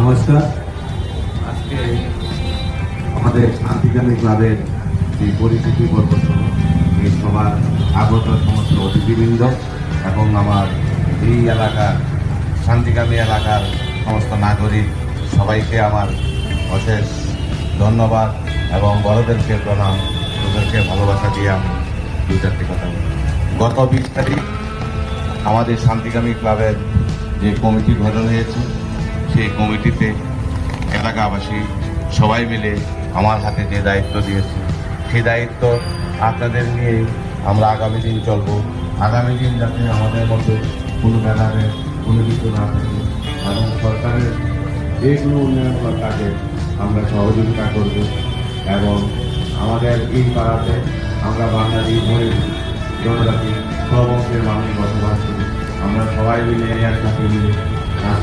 নমস্কার। আজকে আমাদের শান্তিকামী ক্লাবের যে পরিচিতি প্রদর্শন এই সবার আগত সমস্ত অতিথিবৃন্দ এবং আমার এই এলাকার, শান্তিকামী এলাকার সমস্ত নাগরিক, সবাইকে আমার অশেষ ধন্যবাদ এবং বড়দেরকে প্রণাম। ওদেরকে ভালোবাসা দিয়ে আমি দু চারটি কথা গত বিশ তারিখ আমাদের শান্তিকামী ক্লাবের যে কমিটি গঠন হয়েছে সেই কমিটিতে এলাকাবাসী সবাই মিলে আমার হাতে যে দায়িত্ব দিয়েছে, সেই দায়িত্ব আপনাদের নিয়ে আমরা আগামী দিন চলব। আগামী দিন যাতে আমাদের মধ্যে কোনো ব্যানারে, কোনো কিছু না থাকে এবং সরকারের যে কোনো উন্নয়নমূলক কাজে আমরা সহযোগিতা করব এবং আমাদের এই পাড়াতে আমরা বাঙালি মনে জনজাতি সব অংশের মানুষ বসবাস করি। আমরা সবাই মিলে একসাথে মিলে কাজ